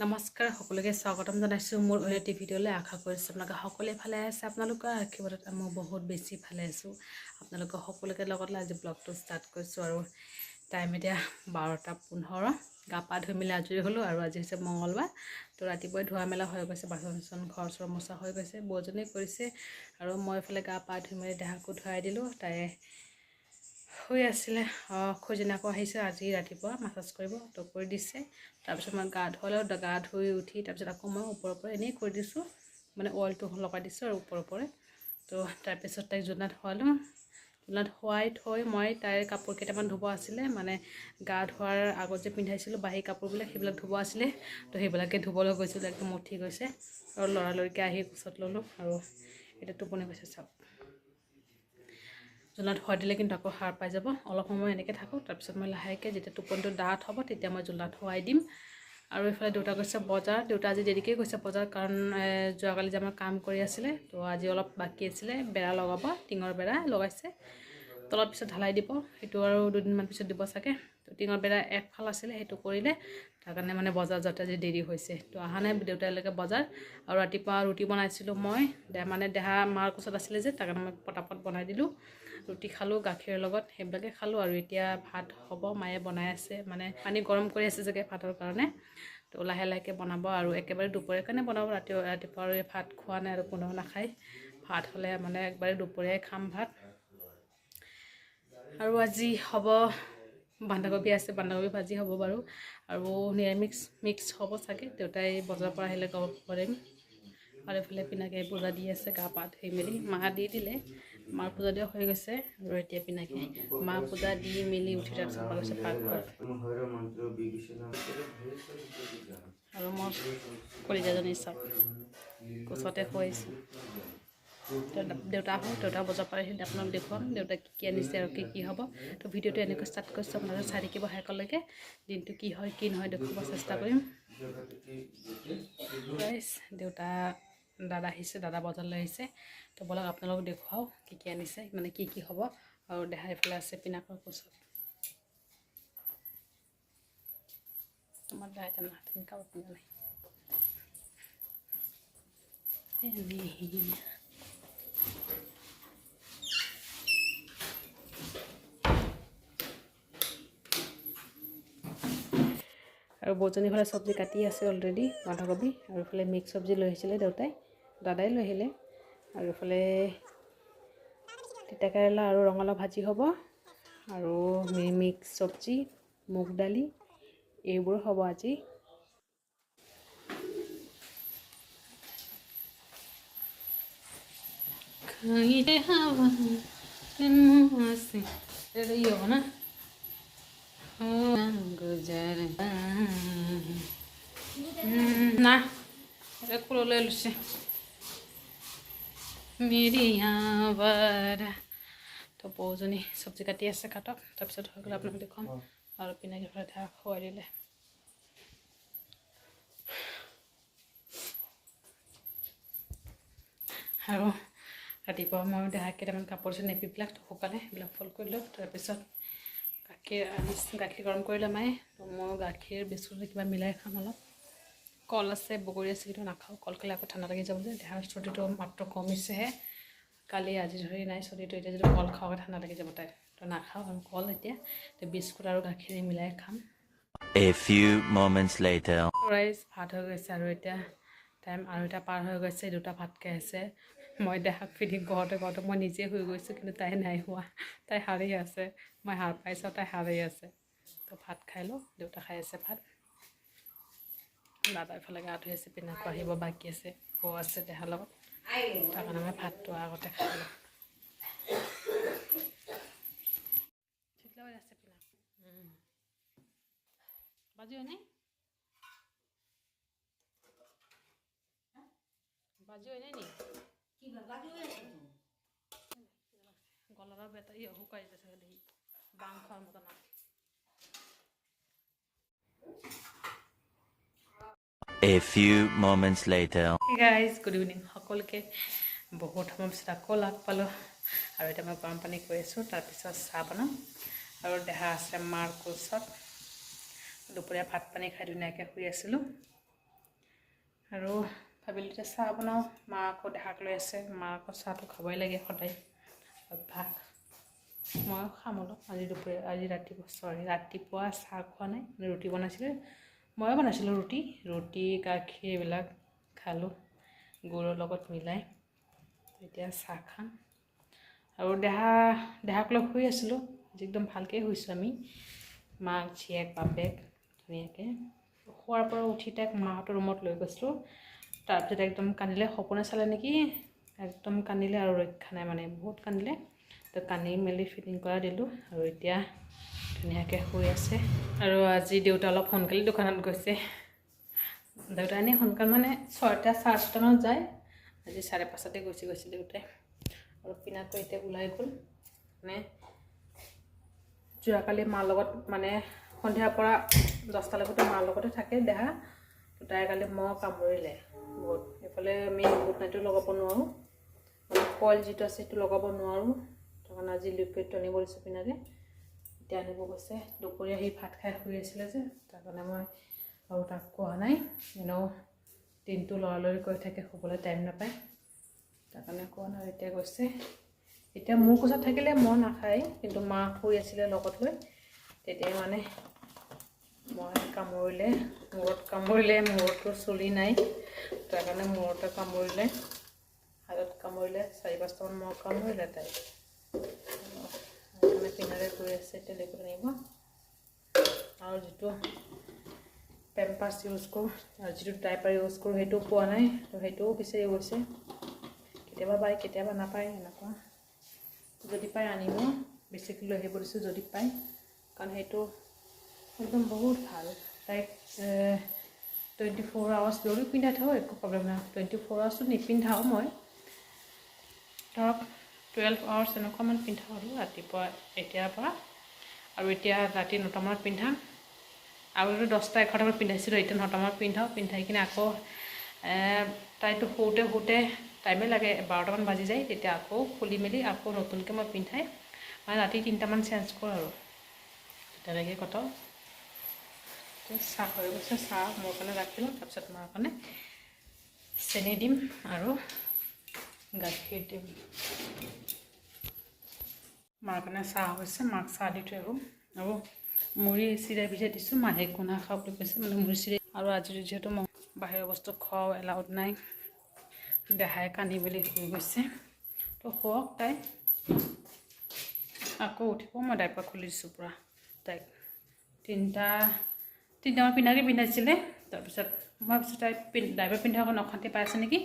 নমস্কাৰ সকলোকে স্বাগতম জনাইছোঁ মোৰ এটি ভিডিঅ'লৈ। আশা কৰিছোঁ আপোনালোকে সকলোৱে ভালে আছে। আপোনালোকৰ আশীৰ্বাদত মই বহুত বেছি ভালে আছোঁ। আপোনালোকৰ সকলোকে লগত আজি ব্লগটো ষ্টাৰ্ট কৰিছোঁ আৰু টাইম এতিয়া বাৰটা পোন্ধৰ। গা পা ধুই মেলি আজৰি হ'লোঁ আৰু আজি হৈছে মঙলবাৰ তো ৰাতিপুৱাই ধোৱা মেলা হৈ গৈছে বাচন চাচন ঘৰ চৰ মোচা হৈ গৈছে বৌজনী কৰিছে আৰু মই এইফালে গা পা ধুই মেলি দেহাকো ধুৱাই দিলোঁ। তাই শুই আছিলে। খোজনী আকৌ আহিছে আজি ৰাতিপুৱা মাছাজ কৰিব তো কৰি দিছে। তাৰপিছত মই গা ধুৱালেও গা ধুই উঠি তাৰপিছত আকৌ মই ওপৰৰ পৰা এনেই কৰি দিছোঁ মানে অইলটো লগাই দিছোঁ আৰু ওপৰৰ পৰা। তো তাৰপিছত তাইক জোনাত শুৱালোঁ জোনাত শুৱাই থৈ মই তাইৰ কাপোৰ কেইটামান ধুব আছিলে মানে গা ধোৱাৰ আগত যে পিন্ধাইছিলোঁ বাঢ়ি কাপোৰবিলাক সেইবিলাক ধুব আছিলে। তো সেইবিলাকে ধুবলৈ গৈছিলোঁ একদম উঠি গৈছে। আৰু লৰালৰিকৈ আহি কোচত ল'লোঁ আৰু এতিয়া টোপনি গৈছে চাওক। জোনাত শুৱাই দিলে কিন্তু আকৌ সাৰ পাই যাব। অলপ সময় এনেকৈ থাকোঁ তাৰপিছত মই লাহেকৈ যেতিয়া টোপনিটো ডাঠ হ'ব তেতিয়া মই জোনাত শুৱাই দিম। আৰু এইফালে দেউতা গৈছে বজাৰ দেউতা আজি দেৰিকৈ গৈছে বজাৰ কাৰণ যোৱাকালি যে আমাৰ কাম কৰি আছিলে তো আজি অলপ বাকী আছিলে বেৰা লগাব টিঙৰ বেৰা লগাইছে। তলত পিছত ঢালাই দিব সেইটো আৰু দুদিনমান পিছত দিব চাগে। তো টিঙৰ বেৰা একফাল আছিলে সেইটো কৰিলে তাৰ কাৰণে মানে বজাৰ যাওঁতে আজি দেৰি হৈছে। তো অহা নাই দেউতালৈকে বজাৰ। আৰু ৰাতিপুৱা ৰুটি বনাইছিলোঁ মই মানে দেহা মাৰ কোচত আছিলে যে তাৰ কাৰণে মই পটাপট বনাই দিলোঁ। ৰুটি খালোঁ গাখীৰৰ লগত সেইবিলাকে খালোঁ আৰু এতিয়া ভাত হ'ব মায়ে বনাই আছে মানে পানী গৰম কৰি আছে চাগে ভাতৰ কাৰণে। তো লাহে লাহেকৈ বনাব আৰু একেবাৰে দুপৰীয়াৰ কাৰণে বনাব ৰাতি ৰাতিপুৱা আৰু ভাত খোৱা নাই আৰু কোনেও নাখায়। ভাত হ'লে মানে একবাৰে দুপৰীয়াই খাম ভাত। আৰু আজি হ'ব বন্ধাকবি আছে বন্ধাকবি ভাজি হ'ব বাৰু। আৰু নিৰামিষ মিক্স হ'ব চাগে দেউতাই বজাৰৰ পৰা আহিলে গম কৰিম আৰু এইফালে পিনাকে পূজা দি আছে গা পা ধুই মেলি মাহ দি দিলে। মাৰ পূজা দিয়া হৈ গৈছে আৰু এতিয়া পিনাকে মা পূজা দি মেলি উঠি তাৰপিছত গৈছে পাকঘৰ আৰু মই কলিজাজনী চাওক কোচতে শুৱাইছোঁ দেউতা আহোঁ দেউতা বজাৰ পৰা আহিলে আপোনাক দেখুৱাম দেউতাক কি কি আনিছে আৰু কি কি হ'ব। তো ভিডিঅ'টো এনেকৈ ষ্টাৰ্ট কৰিছোঁ আপোনালোকে চাই থাকিব শেষলৈকে দিনটো কি হয় কি নহয় দেখুৱাব চেষ্টা কৰিম। দেউতা দাদা আহিছে, দাদা বজাৰলৈ আহিছে। তো বলক আপোনালোকক দেখুৱাওঁ কি কি আনিছে মানে কি কি হ'ব আৰু দেহা এইফালে আছে পিনাকৰ কোচত। তোমাৰ দেহা এতিয়া নাথাকে কাপোৰ নাই। আৰু বৌজনী ফালে চব্জি কাটি আছে অলৰেডি বন্ধাকবি আৰু এইফালে মিক্স চব্জি লৈ আহিছিলে দেউতাই। দাদাই লৈ আহিলে। আৰু এইফালে তিতাকেৰেলা আৰু ৰঙালাও ভাজি হ'ব। আৰু মিক্স চব্জি মুগ দালি এইবোৰ হ'ব আজি। না? এটা লৈছে মেৰি বাৰা তো বৌজনী চব্জি কাটি আছে কাটক তাৰপিছত হৈ গ'লে আপোনাক দেখুৱাম আৰু পিনাকি ধাৰ খুৱাই দিলে আৰু ৰাতিপুৱা মই দেহা কেইটামান কাপোৰ আছে নেপিবিলাক শুকালে সেইবিলাক ফল কৰিলোঁ তাৰপিছত গাখীৰ গাখীৰ গৰম কৰিলে মায়ে তো মই গাখীৰ বিস্কুট কিবা মিলাই খাম অলপ। কল আছে বগৰী আছে কিন্তু নাখাওঁ। কল খালে আকৌ ঠাণ্ডা লাগি যাব যে দেহাৰ চৰ্দিটো মাত্ৰ কমিছেহে কালি আজি ধৰি নাই চৰ্দিটো এতিয়া যদি কল খাওঁ ঠাণ্ডা লাগি যাব তাই। তো নাখাওঁ আৰু কল এতিয়া। তো বিস্কুট আৰু গাখীৰ মিলাই খাম। A few moments later. ৰাইজ ভাত হৈ গৈছে আৰু এতিয়া। টাইম আৰু এটা পাৰ হৈ গৈছে দুটা ভাত খাই আছে। মই দেহাক পিন্ধি ঘৰতে ঘৰতে মই নিজে শুই গৈছোঁ কিন্তু তাই নাই হোৱা তাই সাৰি আছে। মই সাৰ পাইছোঁ তাই সাৰি আছে। তো ভাত খাই লওঁ দেউতা খাই আছে ভাত। দাদা এফালে গা ধুই আছে পিনাকো আহিব বাকী আছে বৌ আছে দেহাৰ লগত। তাৰ কাৰণে মই ভাতটো আগতে খাই লওঁ। বাজিও নে? বাজিও নে? নি গলার ব্যথা ইয়ে শুকাই যাচ্ছে দেখি। বাং খাওয়ার মতো না A few moments later. Guys good evening সকলোকে। বহুত সময়ৰ পিছত আকৌ লগ পালোঁ। আৰু এতিয়া মই গৰম পানী কৰি আছোঁ তাৰপিছত চাহ বনাম। আৰু দেহা আছে মাৰ কোচত দুপৰীয়া ভাত পানী খাই ধুনীয়াকৈ শুই আছিলোঁ। আৰু ভাবিলোঁ এতিয়া চাহ বনাওঁ। মা আকৌ দেহাক লৈ আছে। মা আকৌ চাহটো খাবই লাগে সদায়। অভ্যাস মই খাম অলপ। আজি দুপৰীয়া আজি ৰাতিপুৱা চৰি ৰাতিপুৱা চাহ খোৱা নাই। মানে ৰুটি বনাইছিলোঁ। ময়ে বনাইছিলোঁ ৰুটি ৰুটি গাখীৰ এইবিলাক খালোঁ গুৰৰ লগত মিলাই। এতিয়া চাহ খাম। আৰু দেহা দেহাক লৈ শুই আছিলোঁ আজি একদম ভালকৈ শুইছোঁ আমি। মাক জীয়েক বাপেক ধুনীয়াকৈ। শোৱাৰ পৰা উঠি তাইক মাহঁতৰ ৰুমত লৈ গৈছিলোঁ। তাৰপিছত একদম কান্দিলে সপোনে চালে নেকি? একদম কান্দিলে আৰু ৰক্ষা নাই মানে বহুত কান্দিলে। তো কান্দি মেলি ফিটিং কৰা দিলোঁ। আৰু এতিয়া ধুনীয়াকৈ শুই আছে। আৰু আজি দেউতা অলপ সোনকালে দোকানত গৈছে। দেউতা এনেই সোনকাল মানে ছয়টা চাৰে ছটামানত যায়। আজি চাৰে পাঁচটাতে গুচি গৈছে দেউতাই। আৰু পিনাকো এতিয়া ওলাই গ'ল। মানে যোৱাকালি মাৰ লগত মানে সন্ধিয়াৰ পৰা দহটালৈকে মাৰ লগতে থাকে দেহা। তাই কালি মহ কামুৰিলে বহুত। এইফালে আমি গুড নাইটো লগাব নোৱাৰোঁ। মানে কইল যিটো আছে সেইটো লগাব নোৱাৰোঁ। তাৰ কাৰণে আজি লিকুইডটো আনিব দিছোঁ পিনাকে এতিয়া আনিব গৈছে দুপৰীয়া সি ভাত খাই শুই আছিলে যে তাৰ কাৰণে মই আৰু তাক কোৱা নাই। এনেও দিনটো লৰালৰি কৰি থাকে শুবলৈ টাইম নাপায়। তাৰ কাৰণে কোৱা নাই এতিয়া গৈছে। এতিয়া মোৰ কোচত থাকিলে মই নাখায় কিন্তু মা শুই আছিলে লগত লৈ। তেতিয়া মানে মই কামুৰিলে মূৰত কামুৰিলে মূৰতো চুলি নাই। তাৰ কাৰণে মূৰতে কামুৰিলে হাতত কামুৰিলে চাৰি পাঁচটামান মূৰত কামুৰিলে তাই আছে এতিয়া লেপত আনিব আৰু যিটো পেম্পাছ ইউজ কৰোঁ আৰু যিটো ডাইপাৰ ইউজ কৰোঁ সেইটো পোৱা নাই, তো সেইটোও বিচাৰি গৈছে। কেতিয়াবা পায়, কেতিয়াবা নাপায়, এনেকুৱা। যদি পায়, আনিব। বেছিকৈ লৈ আহিব দিছোঁ, যদি পায়। কাৰণ সেইটো একদম বহুত ভালো। তাইক টুৱেণ্টি ফ'ৰ আৱাৰ্ছ দৌৰি পিন্ধাই থওঁ একো প্ৰব্লেম নাই। টুৱেণ্টি ফ'ৰ আৱাৰ্ছটো নিপিন্ধাওঁ মই। ধৰক টুৱেলভ আৱাৰ্ছ এনেকুৱামান পিন্ধাওঁ আৰু ৰাতিপুৱা এতিয়াৰ পৰা আৰু এতিয়া ৰাতি নটামানত পিন্ধাম। আগতে দহটা এঘাৰটামানত পিন্ধাইছিলোঁ, এতিয়া নটামানত পিন্ধাওঁ, পিন্ধাই কিনে আকৌ তাইতো শুওঁতে শুওঁতে টাইমে লাগে, বাৰটামান বাজি যায়, তেতিয়া আকৌ খুলি মেলি আকৌ নতুনকৈ মই পিন্ধাই মানে ৰাতি তিনিটামান চেঞ্জ কৰোঁ আৰু। তেনেকৈ কটাওঁ। চাহ হৈ গৈছে, চাহ মোৰ কাৰণে ৰাখিলোঁ, তাৰপিছত মাৰ কাৰণে চেনি দিম আৰু গাখীৰ দিম মাৰ কাৰণে চাহ হৈছে মাক চাহ দি থৈ আহোঁ আৰু মুড়ি চিৰাই ভিজাই দিছোঁ মাহে কোনা খাওঁ বুলি কৈছে মানে মুড়ি চিৰাই আৰু আজি যিহেতু মই বাহিৰৰ বস্তু খোৱাও এলাউড নাই দেহাই কান্দি মেলি শুই গৈছে তো শুৱক তাই আকৌ উঠিব মই ডাইপাৰ খুলি দিছোঁ পূৰা তাইক তিনিটা তিনিটামান পিন্ধাকে পিন্ধাইছিলে তাৰপিছত মই ভাবিছোঁ তাই পিন ডাইপাৰ পিন্ধা অকণ অশান্তি পাই আছে নেকি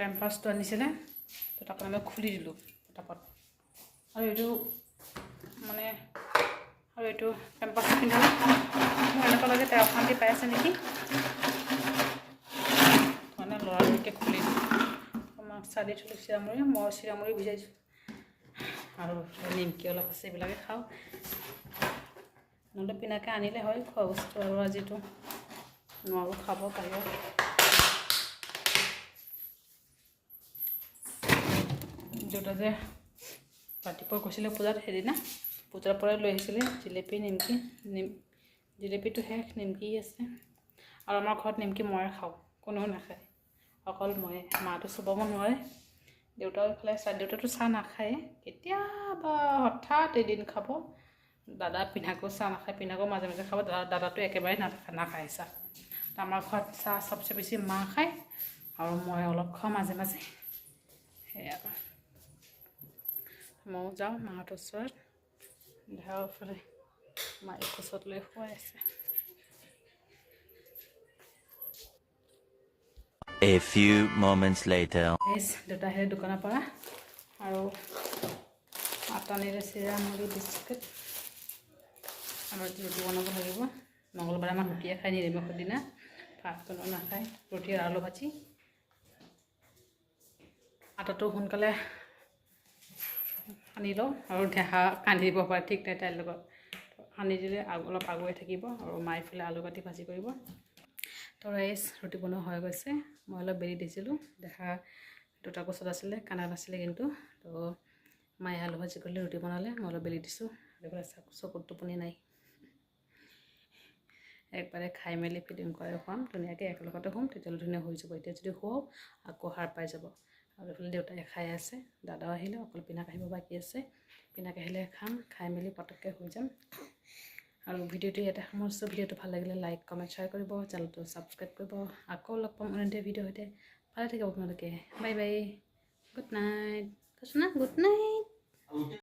পেম্পাছটো আনিছিলে তো তাক মই খুলি দিলোঁ পটাপট আৰু এইটো মানে আৰু এইটো পেম্পাছ পিন্ধালে মোৰ এনেকুৱা লাগে তাই অশান্তি পাই আছে নেকি? মানে ল'ৰালৰিকৈ খুলি আমাক চালি থলোঁ চিৰামুৰি, মই চিৰামুৰি ভিজাইছোঁ। আৰু নিমকি অলপ আছে, এইবিলাকে খাওঁ। নহ'লে পিনাকে আনিলে হয় খোৱা বস্তু আৰু আজিতো নোৱাৰোঁ খাব বাহিৰত দেউতা যে ৰাতিপুৱা গৈছিলে পূজাত সেইদিনা পূজাৰ পৰাই লৈ আহিছিলে জিলেপি নিমকি নিম জিলেপিটো শেষ নিমকি আছে। আৰু আমাৰ ঘৰত নিমকি ময়ে খাওঁ কোনেও নাখায়। অকল ময়ে মাটো চুবাব নোৱাৰে। দেউতাও এইফালে চাহ দেউতাটো চাহ নাখায়। কেতিয়াবা হঠাৎ এদিন খাব দাদা পিনাকো চাহ নাখায় পিনাকো মাজে মাজে খাব দাদা দাদাটো একেবাৰে নাখায় নাখায় চাহ। আমাৰ ঘৰত চাহ চবচে বেছি মা খায় আৰু মই অলপ খাওঁ মাজে মাজে। ময়ো যাওঁ মাহঁতৰ ওচৰত দেহাও ফালে মায়ে কোচত লৈ শুৱাই আছে। A few moments later. দেউতা আহিলে দোকানৰ পৰা আৰু আটা নিলে চিৰা মুড়ি বিস্কুট আৰু ৰুটি বনাব লাগিব। মঙলবাৰে আমাৰ ৰুটিয়ে খাই নিৰামিষৰ দিনা ভাত কোনো নাখায়। ৰুটি আৰু আলু ভাজি আটাটো সোনকালে সানি লওঁ আৰু দেহা কান্দি দিব পাৰে ঠিক নাই তাইৰ লগত। সানি দিলে অলপ আগুৱাই থাকিব আৰু মায়ে ফালে আলু কাটি ভাজি কৰিব। তো ৰাইচ ৰুটি বনোৱা হৈ গৈছে। মই অলপ বেৰি দিছিলোঁ। দেখা দুটা কোচত আছিলে কাণাত আছিলে কিন্তু। তো মায়ে আলু ভাজি কৰিলে ৰুটি বনালে মই অলপ বেলি দিছোঁ। এইফালে চকুত টোপনি নাই। একবাৰে খাই মেলি ফিডিং কৰাই খুৱাম ধুনীয়াকৈ একেলগতে শুম তেতিয়াহ'লে ধুনীয়া হৈ যাব। এতিয়া যদি শুৱাওঁ আকৌ সাৰ পাই যাব। আৰু এইফালে দেউতাই খাই আছে, দাদাও আহিলে, অকল পিনাক আহিব বাকী আছে। পিনাক আহিলে খাম, খাই মেলি পটককৈ শুই যাম। আৰু ভিডিঅ'টো ইয়াতে সামৰিছোঁ, ভিডিঅ'টো ভালো লাগিলে লাইক, কমেণ্ট, শ্বেয়াৰ কৰিব, চেনেলটো ছাবস্ক্ৰাইব কৰিব। আকৌ লগ পাম অন্য ভিডিঅ' সৈতে। ভালে থাকিব আপোনালোকে বাই বাই। Good night. কৈছোঁ না, গুড নাইট।